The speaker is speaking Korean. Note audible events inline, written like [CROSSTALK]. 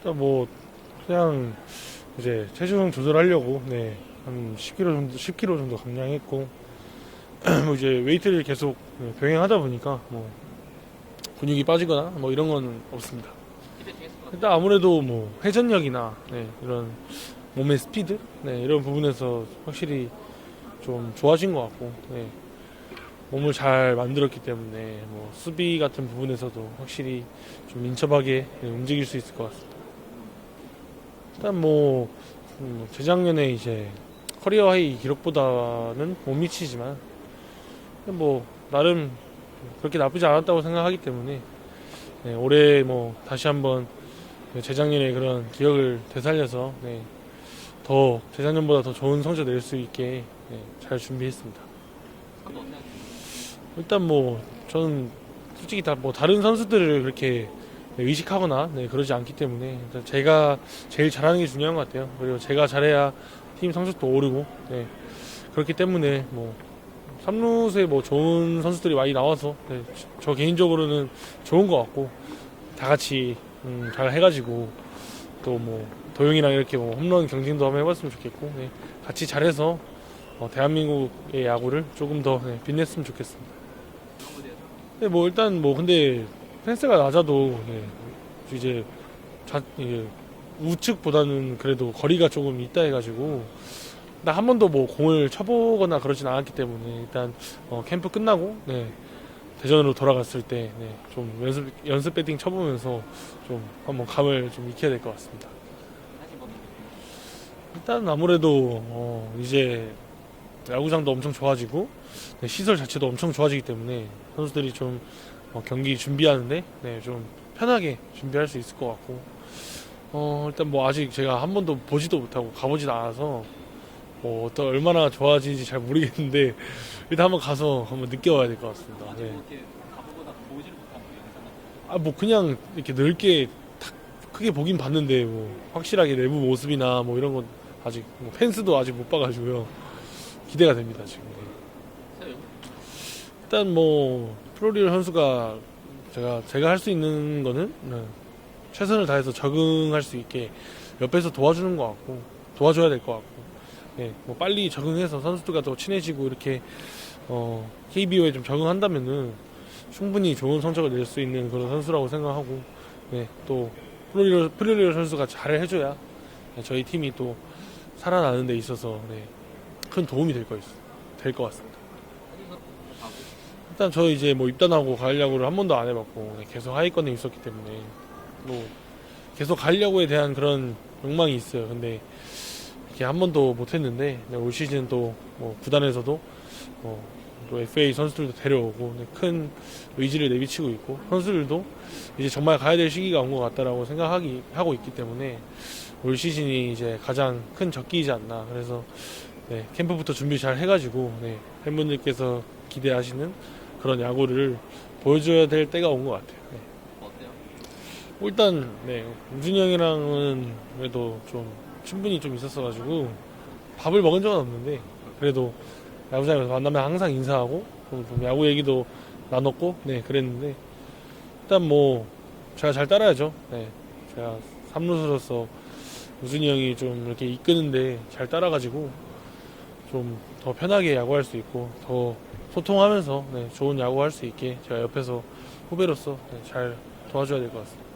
일단 뭐 그냥 이제 체중 조절하려고 네, 한 10kg 정도 10kg 정도 감량했고 [CLEARS THROAT] 뭐 이제 웨이트를 계속 네, 병행하다 보니까 뭐 근육이 빠지거나 뭐 이런 건 없습니다. 일단 아무래도 뭐 회전력이나 네, 이런 몸의 스피드 네, 이런 부분에서 확실히 좀 좋아진 것 같고 네, 몸을 잘 만들었기 때문에 뭐 수비 같은 부분에서도 확실히 좀 민첩하게 네, 움직일 수 있을 것 같습니다. 일단 뭐 음, 재작년에 이제 커리어 하이 기록보다는 못 미치지만 뭐 나름 그렇게 나쁘지 않았다고 생각하기 때문에 네, 올해 뭐 다시 한번 재작년에 그런 기억을 되살려서 네, 더 재작년보다 더 좋은 성적 낼 수 있게 네, 잘 준비했습니다. 일단 뭐 저는 솔직히 다 뭐 다른 선수들을 그렇게 네, 의식하거나 네, 그러지 않기 때문에 일단 제가 제일 잘하는 게 중요한 것 같아요. 그리고 제가 잘해야 팀 성적도 오르고 네, 그렇기 때문에 뭐 삼루수에 뭐 좋은 선수들이 많이 나와서 네, 저 개인적으로는 좋은 것 같고 다 같이 음, 잘 해가지고 또 뭐 도영이랑 이렇게 뭐 홈런 경쟁도 한번 해봤으면 좋겠고 네, 같이 잘해서 어, 대한민국의 야구를 조금 더 네, 빛냈으면 좋겠습니다. 네, 뭐 일단 뭐 근데 펜스가 낮아도 네, 이제 자, 이게 우측보다는 그래도 거리가 조금 있다 해가지고 나 한 번도 뭐 공을 쳐보거나 그러진 않았기 때문에 일단 어, 캠프 끝나고 네, 대전으로 돌아갔을 때좀 연습 연습 배팅 쳐보면서 좀 한번 감을 좀 익혀야 될 것 같습니다. 일단 아무래도 어, 이제 야구장도 엄청 좋아지고 네, 시설 자체도 엄청 좋아지기 때문에 선수들이 좀 어, 경기 준비하는데 네, 좀 편하게 준비할 수 있을 것 같고 어, 일단 뭐 아직 제가 한 번도 보지도 못하고 가보지도 않아서 뭐 어떤 얼마나 좋아지는지 잘 모르겠는데 [LAUGHS] 일단 한번 가서 한번 느껴봐야 될 것 같습니다. 네. 아뭐 그냥 이렇게 넓게 탁 크게 보긴 봤는데 뭐 확실하게 내부 모습이나 뭐 이런 건 아직 뭐 펜스도 아직 못 봐가지고요 기대가 됩니다 지금. 네. 일단 뭐 프로리얼 선수가 제가 제가 할 수 있는 거는 네, 최선을 다해서 적응할 수 있게 옆에서 도와주는 것 같고 도와줘야 될 것 같고 네, 뭐 빨리 적응해서 선수들과 더 친해지고 이렇게 어, KBO에 좀 적응한다면은 충분히 좋은 성적을 낼 수 있는 그런 선수라고 생각하고 네, 또 프로리얼, 프로리얼 선수가 잘 해줘야 네, 저희 팀이 또 살아나는 데 있어서 네, 큰 도움이 될것 같습니다. 일단 저 이제 뭐 입단하고 야구를 한 번도 안 해봤고 네, 계속 하위권에 있었기 때문에 뭐 계속 야구에 대한 그런 욕망이 있어요. 근데 이렇게 한 번도 못했는데 네, 올 시즌 또뭐 구단에서도 뭐 또 FA 선수들도 데려오고 네, 큰 의지를 내비치고 있고 선수들도 이제 정말 가야 될 시기가 온 것 같다라고 생각하기 하고 있기 때문에 올 시즌이 이제 가장 큰 적기이지 않나 그래서 네, 캠프부터 준비 잘 해가지고 네, 팬분들께서 기대하시는 그런 야구를 보여줘야 될 때가 온 것 같아요. 네. 뭐 일단 네, 우준이 형이랑은 그래도 좀 충분히 좀 있었어가지고 밥을 먹은 적은 없는데 그래도 야구장에서 만나면 항상 인사하고 좀 야구 얘기도 나눴고 네 그랬는데 일단 뭐 제가 잘 따라야죠. 네, 제가 삼루수로서 우준이 형이 좀 이렇게 이끄는데 잘 따라가지고 좀 더 편하게 야구할 수 있고 더 소통하면서 네, 좋은 야구 할 수 있게 제가 옆에서 후배로서 네, 잘 도와줘야 될 것 같습니다.